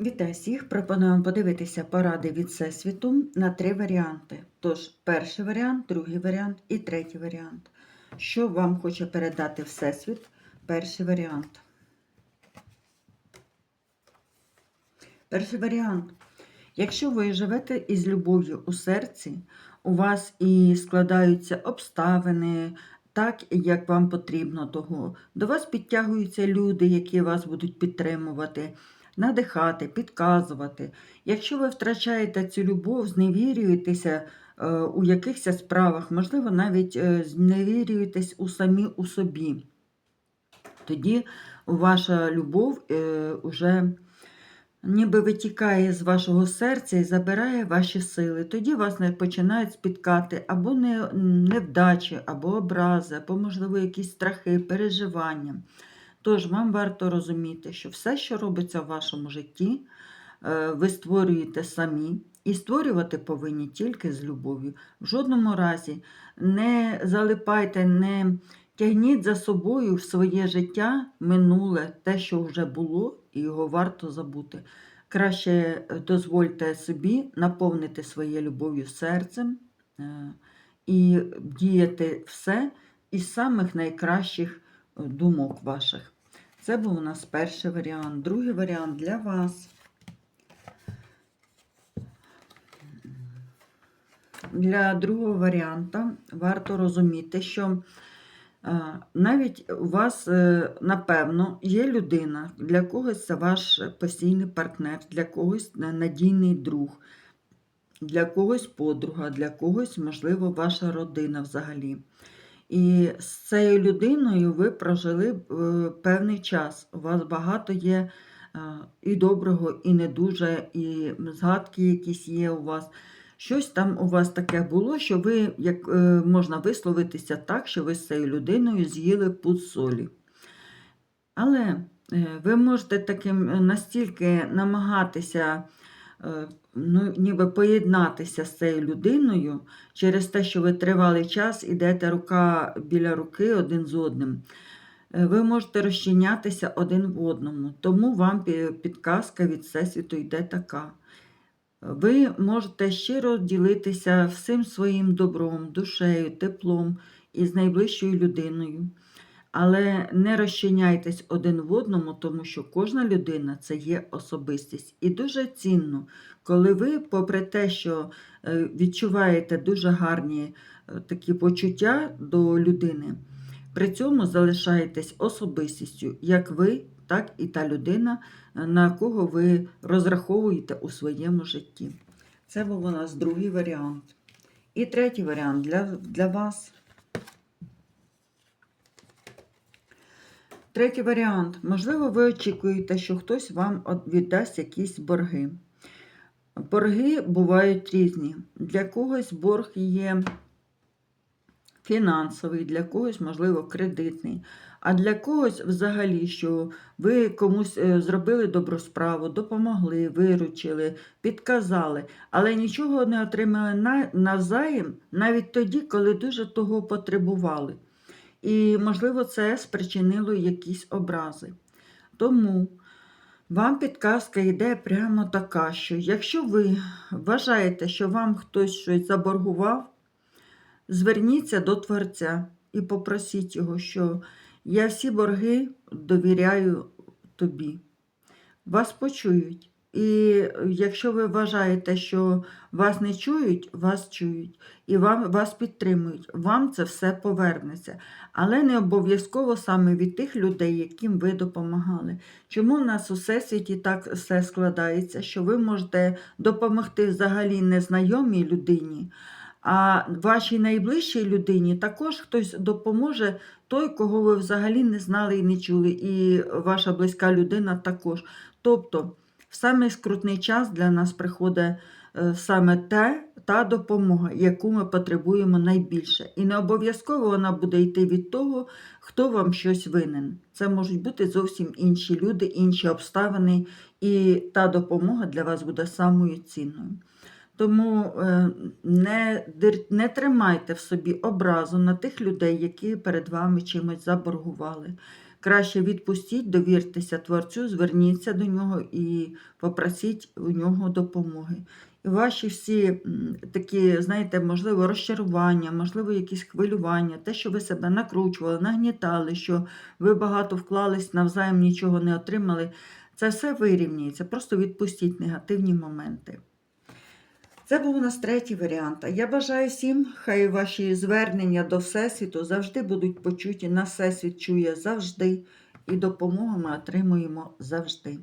Вітаю всіх! Пропонуємо подивитися поради від Всесвіту на три варіанти. Тож, перший варіант, другий варіант і третій варіант. Що вам хоче передати Всесвіт? Перший варіант. Перший варіант. Якщо ви живете із любов'ю у серці, у вас і складаються обставини, так, як вам потрібно того. До вас підтягуються люди, які вас будуть підтримувати надихати, підказувати. Якщо ви втрачаєте цю любов, зневірюєтеся е, у якихось справах, можливо, навіть е, зневірюєтесь у самі у собі, тоді ваша любов е, уже ніби витікає з вашого серця і забирає ваші сили. Тоді вас не починають спіткати або невдачі, або образи, або, можливо, якісь страхи, переживання. Тож вам варто розуміти, що все, що робиться в вашому житті, е, ви створюєте самі, і створювати повинні тільки з любов'ю. В жодному разі не залипайте, не тягніть за собою в своє життя минуле, те, що вже було, і його варто забути. Краще е, дозвольте собі наповнити своє любов'ю серцем е, і діяти все із самих найкращих думок ваших. Це був у нас перший варіант. Другий варіант для вас. Для другого варіанта варто розуміти, що е, навіть у вас, е, напевно, є людина, для когось це ваш постійний партнер, для когось надійний друг, для когось подруга, для когось, можливо, ваша родина взагалі. І з цією людиною ви прожили е, певний час. У вас багато є е, і доброго, і не дуже, і згадки якісь є у вас. Щось там у вас таке було, що ви, як е, можна висловитися так, що ви з цією людиною з'їли пуд солі. Але ви можете таким настільки намагатися ну, ніби поєднатися з цією людиною через те, що ви тривалий час ідете рука біля руки один з одним. Е, Ви можете розчинятися один в одному, тому вам підказка від Всесвіту йде така. Ви можете щиро ділитися всім своїм добром, душею, теплом із найближчою людиною. Але не розчиняйтесь один в одному, тому що кожна людина це є особистість. І дуже цінно, коли ви, попри те, що е, відчуваєте дуже гарні е, такі почуття до людини, при цьому залишаєтесь особистістю, як ви, так і та людина, е, на кого ви розраховуєте у своєму житті. Це був у нас другий варіант. І третій варіант для, для вас. Третій варіант. Можливо, ви очікуєте, що хтось вам віддасть якісь борги. Борги бувають різні. Для когось борг є фінансовий, для когось, можливо, кредитний. А для когось взагалі, що ви комусь е, зробили добру справу, допомогли, виручили, підказали, але нічого не отримали на- навзаєм навіть тоді, коли дуже того потребували. І, можливо, це спричинило якісь образи. Тому вам підказка йде прямо така, що якщо ви вважаєте, що вам хтось щось заборгував, зверніться до Творця і попросіть його, що я всі борги довіряю тобі. Вас почують. І якщо ви вважаєте, що вас не чують, вас чують і вам, вас підтримують, вам це все повернеться. Але не обов'язково саме від тих людей, яким ви допомагали. Чому в нас у всесвіті так все складається, що ви можете допомогти взагалі незнайомій людині, а вашій найближчій людині також хтось допоможе той, кого ви взагалі не знали і не чули, і ваша близька людина також. Тобто, в самий скрутний час для нас приходить е, саме те, та допомога, яку ми потребуємо найбільше. І не обов'язково вона буде йти від того, хто вам щось винен. Це можуть бути зовсім інші люди, інші обставини, і та допомога для вас буде самою цінною. Тому е, не, не тримайте в собі образу на тих людей, які перед вами чимось заборгували. Краще відпустіть, довіртеся творцю, зверніться до нього і попросіть у нього допомоги. І ваші всі такі, знаєте, можливо, розчарування, можливо, якісь хвилювання, те, що ви себе накручували, нагнітали, що ви багато вклались, навзаєм нічого не отримали, це все вирівнюється. Просто відпустіть негативні моменти. Це був у нас третій варіант. Я бажаю всім, хай ваші звернення до Всесвіту завжди будуть почуті. На Всесвіт чує завжди, і допомогу ми отримуємо завжди.